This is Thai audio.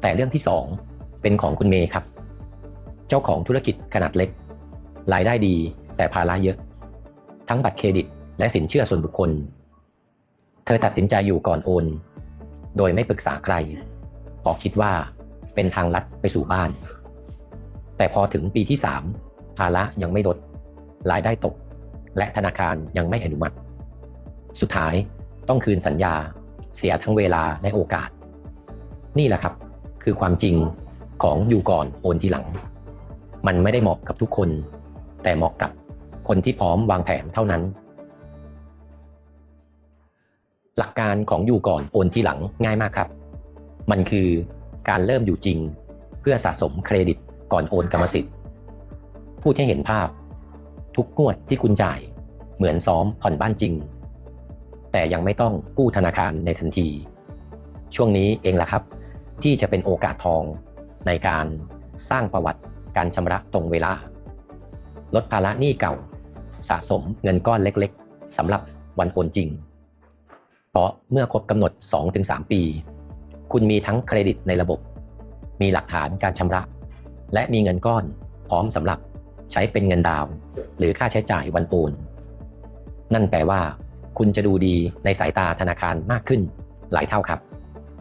แต่เรื่องที่ 2 เป็นของคุณเมย์ครับ เจ้าของธุรกิจขนาดเล็ก รายได้ดีแต่ภาระเยอะ ทั้งบัตรเครดิตและสินเชื่อส่วนบุคคล เธอตัดสินใจอยู่ก่อนโอน โดยไม่ปรึกษาใครเพราะคิดว่าเป็นทางลัดไปสู่บ้าน แต่พอถึงปีที่ 3 ภาระยังไม่ลด รายได้ตก และธนาคารยังไม่อนุมัติ สุดท้ายต้องคืนสัญญา เสียทั้งเวลาและโอกาส นี่แหละครับ คือความจริงของอยู่ก่อนโอนทีหลัง มันไม่ได้เหมาะกับทุกคน แต่เหมาะกับคนที่พร้อมวางแผนเท่านั้น หลักการของอยู่ก่อนโอนทีหลังง่ายมากครับ มันคือการเริ่มอยู่จริง เพื่อสะสมเครดิตก่อนโอนกรรมสิทธิ์ พูดให้เห็นภาพ ทุกงวดที่คุณจ่ายเหมือนซ้อมผ่อนบ้านจริง แต่ยังไม่ต้องกู้ธนาคารในทันที ช่วงนี้เองล่ะครับ ที่จะเป็นโอกาสทองในการสร้างประวัติการชำระตรงเวลา ลดภาระหนี้เก่าสะสมเงินก้อนเล็กๆสำหรับวันโอนจริง เพราะเมื่อครบกำหนด 2-3 ปี คุณมีทั้งเครดิตในระบบ มีหลักฐานการชำระ และมีเงินก้อนพร้อมสำหรับใช้เป็นเงินดาวน์หรือค่าใช้จ่ายวันโอน นั่นแปลว่า คุณจะดูดีในสายตาธนาคารมากขึ้นหลายเท่าครับ